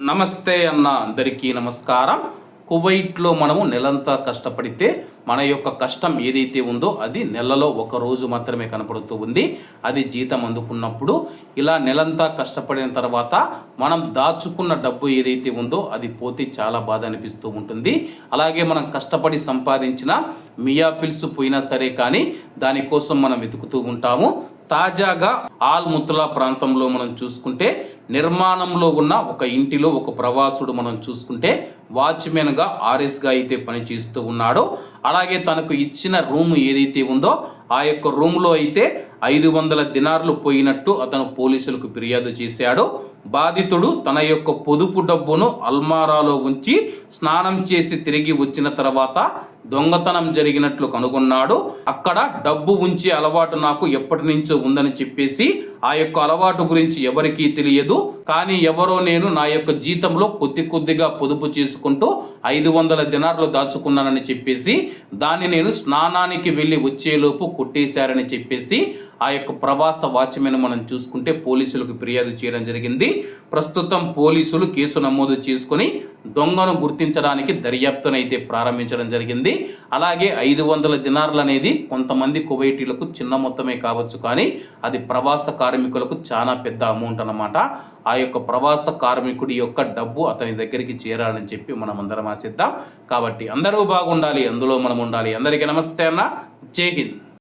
నమస్తే అన్న అందరికీ నమస్కారం. కువైట్లో మనము నెలంతా కష్టపడితే మన యొక్క కష్టం ఏదైతే ఉందో అది నెలలో ఒక రోజు మాత్రమే కనపడుతూ ఉంది. అది జీతం అందుకున్నప్పుడు ఇలా నెలంతా కష్టపడిన తర్వాత మనం దాచుకున్న డబ్బు ఏదైతే ఉందో అది పోతే చాలా బాధ అనిపిస్తూ ఉంటుంది. అలాగే మనం కష్టపడి సంపాదించిన మియా పిల్స్ పోయినా సరే కానీ దానికోసం మనం వెతుకుతూ ఉంటాము. తాజాగా ఆల్ ముత్తలా ప్రాంతంలో మనం చూసుకుంటే నిర్మాణంలో ఉన్న ఒక ఇంటిలో ఒక ప్రవాసుడు మనం చూసుకుంటే వాచ్మెన్గా ఆర్ఎస్గా అయితే పనిచేస్తూ ఉన్నాడు. అలాగే తనకు ఇచ్చిన రూమ్ ఏదైతే ఉందో ఆ యొక్క రూమ్లో అయితే ఐదు వందల దినార్లు పోయినట్టు అతను పోలీసులకు ఫిర్యాదు చేశాడు. బాధితుడు తన యొక్క పొదుపు డబ్బును అల్మారాలో ఉంచి స్నానం చేసి తిరిగి వచ్చిన తర్వాత దొంగతనం జరిగినట్లు కనుగొన్నాడు. అక్కడ డబ్బు ఉంచే అలవాటు నాకు ఎప్పటి నుంచో ఉందని చెప్పేసి ఆ యొక్క అలవాటు గురించి ఎవరికీ తెలియదు. కానీ ఎవరో నేను నా యొక్క జీతంలో కొద్ది కొద్దిగా పొదుపు చేసుకుంటూ ఐదు వందల దినార్లు దాచుకున్నానని చెప్పేసి దాన్ని నేను స్నానానికి వెళ్ళి వచ్చేలోపు కొట్టేశారని చెప్పేసి ఆ యొక్క ప్రవాస వాచ్మెన్ మనం చూసుకుంటే పోలీసులకు ఫిర్యాదు చేయడం జరిగింది. ప్రస్తుతం పోలీసులు కేసు నమోదు చేసుకొని దొంగను గుర్తించడానికి దర్యాప్తునైతే ప్రారంభించడం జరిగింది. అలాగే ఐదు వందల దినార్లు అనేది కొంతమంది కువైటీలకు చిన్న మొత్తమే కావచ్చు కానీ అది ప్రవాస కార్మికులకు చాలా పెద్ద అమౌంట్ అనమాట ఆ యొక్క ప్రవాస కార్మికుడి యొక్క డబ్బు అతని దగ్గరికి చేరాలని చెప్పి మనం అందరం ఆశిద్దాం. కాబట్టి అందరూ బాగుండాలి అందులో మనం ఉండాలి. అందరికీ నమస్తే అన్న. జై హింద్.